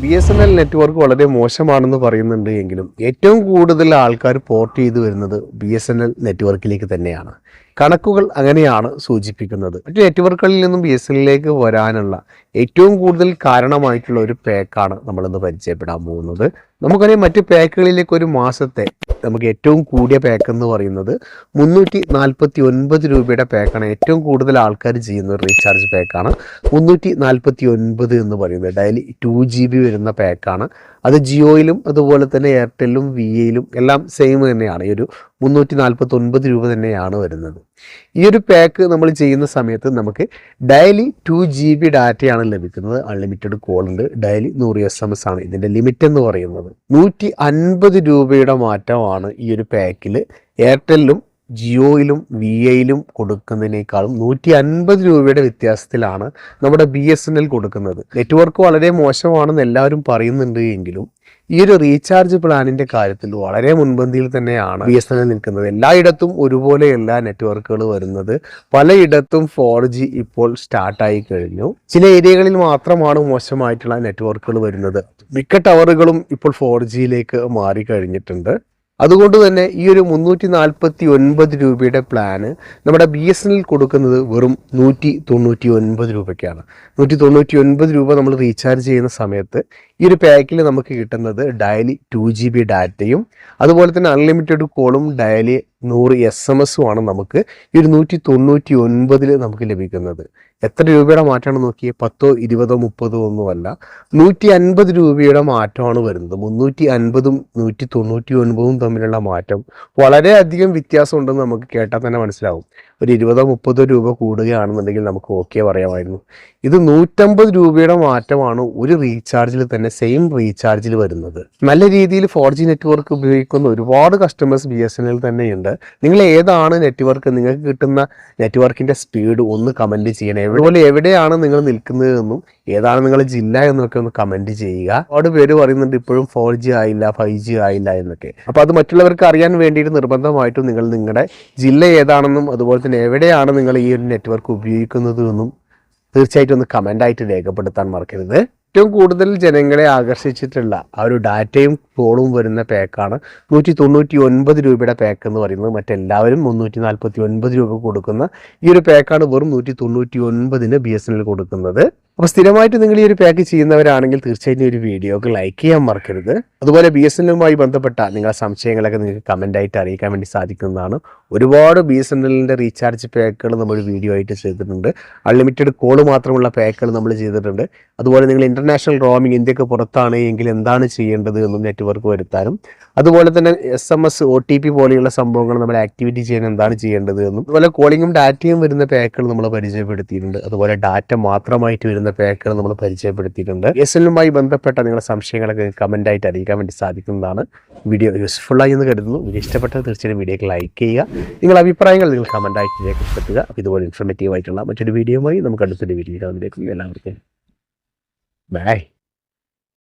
B S N L network വളരെ മോശമാണെന്ന് പറയുന്നുണ്ട് എങ്കിലും ഏറ്റവും കൂടുതൽ ആൾക്കാർ പോർട്ട് ചെയ്തു വരുന്നത് ബി എസ് എൻ എൽ നെറ്റ്വർക്കിലേക്ക് തന്നെയാണ്. കണക്കുകൾ അങ്ങനെയാണ് സൂചിപ്പിക്കുന്നത്. മറ്റു നെറ്റ്വർക്കുകളിൽ നിന്നും ബി എസ് എല്ലിലേക്ക് വരാനുള്ള ഏറ്റവും കൂടുതൽ കാരണമായിട്ടുള്ള ഒരു പാക്കാണ് നമ്മളിന്ന് പരിചയപ്പെടാൻ പോകുന്നത്. നമുക്കറിയാം മറ്റു പാക്കുകളിലേക്ക് ഒരു മാസത്തെ നമുക്ക് ഏറ്റവും കൂടിയ പാക്ക് എന്ന് പറയുന്നത് മുന്നൂറ്റി നാൽപ്പത്തി ഒൻപത് രൂപയുടെ പാക്കാണ് ഏറ്റവും കൂടുതൽ ആൾക്കാർ ചെയ്യുന്ന റീചാർജ് പാക്കാണ് മുന്നൂറ്റി നാൽപ്പത്തി ഒൻപത് എന്ന് പറയുന്നത് ഡെയിലി ടു ജി ബി വരുന്ന പാക്കാണ് അത് ജിയോയിലും അതുപോലെ തന്നെ എയർടെല്ലും വി എയിലും എല്ലാം സെയിം തന്നെയാണ്. ഈ ഒരു മുന്നൂറ്റി നാൽപ്പത്തി ഒൻപത് രൂപ തന്നെയാണ് വരുന്നത്. ഈ ഒരു പാക്ക് നമ്മൾ ചെയ്യുന്ന സമയത്ത് നമുക്ക് ഡെയിലി ടു ജി ബി ഡാറ്റയാണ് ലഭിക്കുന്നത്. അൺലിമിറ്റഡ് കോൾ ഉണ്ട്. ഡെയിലി നൂറ് എസ് എം എസ് ആണ്. ഇതിന്റെ ലിമിറ്റ് എന്ന് പറയുന്നത് നൂറ്റി അൻപത് രൂപയുടെ മാറ്റമാണ് ഈ ഒരു പാക്കിൽ എയർടെല്ലും ജിയോയിലും വി ഐയിലും കൊടുക്കുന്നതിനേക്കാളും നൂറ്റി അൻപത് രൂപയുടെ വ്യത്യാസത്തിലാണ് നമ്മുടെ ബി എസ് എൻ എൽ കൊടുക്കുന്നത്. നെറ്റ്വർക്ക് വളരെ മോശമാണെന്ന് എല്ലാവരും പറയുന്നുണ്ട് എങ്കിലും ഈ ഒരു റീചാർജ് പ്ലാനിന്റെ കാര്യത്തിൽ വളരെ മുൻപന്തിയിൽ തന്നെയാണ് ബി എസ് എൻ എൽ നിൽക്കുന്നത്. എല്ലായിടത്തും ഒരുപോലെയല്ല നെറ്റ്വർക്കുകൾ വരുന്നത്. പലയിടത്തും ഫോർ ജി ഇപ്പോൾ സ്റ്റാർട്ടായി കഴിഞ്ഞു. ചില ഏരിയകളിൽ മാത്രമാണ് മോശമായിട്ടുള്ള നെറ്റ്വർക്കുകൾ വരുന്നത്. മിക്ക ടവറുകളും ഇപ്പോൾ ഫോർ ജിയിലേക്ക് മാറി കഴിഞ്ഞിട്ടുണ്ട്. അതുകൊണ്ട് തന്നെ ഈ ഒരു മുന്നൂറ്റി നാൽപ്പത്തി ഒൻപത് രൂപയുടെ പ്ലാന് നമ്മുടെ ബി എസ് എൻ എൽ കൊടുക്കുന്നത് വെറും നൂറ്റി തൊണ്ണൂറ്റി ഒൻപത് രൂപയ്ക്കാണ്. നൂറ്റി തൊണ്ണൂറ്റി ഒൻപത് രൂപ നമ്മൾ റീചാർജ് ചെയ്യുന്ന സമയത്ത് ഈ ഒരു പാക്കിൽ നമുക്ക് കിട്ടുന്നത് ഡയലി ടു ജി ബി ഡാറ്റയും അതുപോലെ തന്നെ അൺലിമിറ്റഡ് കോളും ഡയലി നൂറ് എസ് എം എസും ആണ് നമുക്ക് ഈ ഒരു നൂറ്റി തൊണ്ണൂറ്റി ഒൻപതിൽ നമുക്ക് ലഭിക്കുന്നത്. എത്ര രൂപയുടെ മാറ്റമാണ് നോക്കിയേ? പത്തോ ഇരുപതോ മുപ്പതോ ഒന്നുമല്ല. നൂറ്റി അൻപത് രൂപയുടെ മാറ്റമാണ് വരുന്നത്. മുന്നൂറ്റി അൻപതും നൂറ്റി തൊണ്ണൂറ്റി ഒൻപതും തമ്മിലുള്ള മാറ്റം വളരെയധികം വ്യത്യാസമുണ്ടെന്ന് നമുക്ക് കേട്ടാൽ തന്നെ മനസ്സിലാവും. ഒരു ഇരുപതോ മുപ്പതോ രൂപ കൂടുകയാണെന്നുണ്ടെങ്കിൽ നമുക്ക് ഓക്കെ പറയാമായിരുന്നു. ഇത് നൂറ്റമ്പത് രൂപയുടെ മാറ്റമാണ് ഒരു റീചാർജിൽ തന്നെ സെയിം റീചാർജിൽ വരുന്നത്. നല്ല രീതിയിൽ ഫോർ ജി നെറ്റ്വർക്ക് ഉപയോഗിക്കുന്ന ഒരുപാട് customers B S N L തന്നെയുണ്ട്. നിങ്ങൾ ഏതാണ് നെറ്റ്വർക്ക് നിങ്ങൾക്ക് കിട്ടുന്ന നെറ്റ്വർക്കിന്റെ സ്പീഡ് ഒന്ന് കമന്റ് ചെയ്യണം. അതുപോലെ എവിടെയാണ് നിങ്ങൾ നിൽക്കുന്നത് എന്നും ഏതാണ് നിങ്ങൾ ജില്ല എന്നൊക്കെ ഒന്ന് കമന്റ് ചെയ്യുക. ഒരുപാട് പേര് പറയുന്നുണ്ട് ഇപ്പോഴും ഫോർ ജി ആയില്ല ഫൈവ് ജി ആയില്ല എന്നൊക്കെ. അപ്പോൾ അത് മറ്റുള്ളവർക്ക് അറിയാൻ വേണ്ടിയിട്ട് നിർബന്ധമായിട്ടും നിങ്ങൾ നിങ്ങളുടെ ജില്ല ഏതാണെന്നും അതുപോലെ തന്നെ എവിടെയാണ് നിങ്ങൾ ഈ ഒരു നെറ്റ്വർക്ക് ഉപയോഗിക്കുന്നത് എന്നും തീർച്ചയായിട്ടും ഒന്ന് കമന്റായിട്ട് രേഖപ്പെടുത്താൻ മറക്കരുത്. ഏറ്റവും കൂടുതൽ ജനങ്ങളെ ആകർഷിച്ചിട്ടുള്ള ആ ഒരു ഡാറ്റയും കോളും വരുന്ന പാക്കാണ് നൂറ്റി തൊണ്ണൂറ്റി ഒൻപത് രൂപയുടെ പാക്ക് എന്ന് പറയുന്നത് മറ്റെല്ലാവരും മുന്നൂറ്റി നാൽപ്പത്തി ഒൻപത് രൂപ കൊടുക്കുന്ന ഈ ഒരു പാക്കാണ് വെറും നൂറ്റി തൊണ്ണൂറ്റി ഒൻപതിന് ബി എസ് എൻ എൽ കൊടുക്കുന്നത്. അപ്പോൾ സ്ഥിരമായിട്ട് നിങ്ങൾ ഈ ഒരു പാക്ക് ചെയ്യുന്നവരാണെങ്കിൽ തീർച്ചയായിട്ടും ഒരു വീഡിയോക്ക് ലൈക്ക് ചെയ്യാൻ മറക്കരുത്. അതുപോലെ ബി എസ് എല്ലുമായി ബന്ധപ്പെട്ട നിങ്ങളുടെ സംശയങ്ങളൊക്കെ നിങ്ങൾക്ക് കമന്റായിട്ട് അറിയിക്കാൻ വേണ്ടി സാധിക്കുന്നതാണ്. ഒരുപാട് ബി എസ് എൻ എല്ലിന്റെ റീചാർജ് പാക്കുകൾ നമ്മൾ വീഡിയോ ആയിട്ട് ചെയ്തിട്ടുണ്ട്. അൺലിമിറ്റഡ് കോൾ മാത്രമുള്ള പാക്കുകൾ നമ്മൾ ചെയ്തിട്ടുണ്ട്. അതുപോലെ നിങ്ങൾ ഇന്റർനാഷണൽ റോമിംഗ് ഇന്ത്യയ്ക്ക് പുറത്താണ് എങ്കിൽ എന്താണ് ചെയ്യേണ്ടത് എന്നും നെറ്റ്വർക്ക് വരുത്താനും. അതുപോലെ തന്നെ S M S O T P പോലെയുള്ള സംഭവങ്ങൾ നമ്മൾ ആക്ടിവിറ്റി ചെയ്യാൻ എന്താണ് ചെയ്യേണ്ടത് എന്നും അതുപോലെ കോളിംഗും ഡാറ്റയും വരുന്ന പാക്കുകൾ നമ്മൾ പരിചയപ്പെടുത്തിയിട്ടുണ്ട്. അതുപോലെ ഡാറ്റ മാത്രമായിട്ട് വരുന്ന പാക്കുകൾ നമ്മൾ പരിചയപ്പെടുത്തിയിട്ടുണ്ട്. എസ് എല്ലുമായി ബന്ധപ്പെട്ട നിങ്ങളുടെ സംശയങ്ങളൊക്കെ കമന്റ് ആയിട്ട് അറിയിക്കാൻ വേണ്ടി സാധിക്കുന്നതാണ്. വീഡിയോ യൂസ്ഫുൾ ആയി എന്ന് കരുതുന്നു. വീഡിയോ ഇഷ്ടപ്പെട്ടാൽ തീർച്ചയായും വീഡിയോക്ക് ലൈക്ക് ചെയ്യുക. നിങ്ങളുടെ അഭിപ്രായങ്ങൾ നിങ്ങൾ കമന്റ് ആയിട്ട് രേഖപ്പെടുത്തുക അപ്പോൾ ഇതുപോലെ ഇൻഫർമേറ്റീവ് ആയിട്ടുള്ള മറ്റൊരു വീഡിയോയുമായി നമുക്ക് അടുത്തൊരു വീഡിയോ എല്ലാവർക്കും ബൈ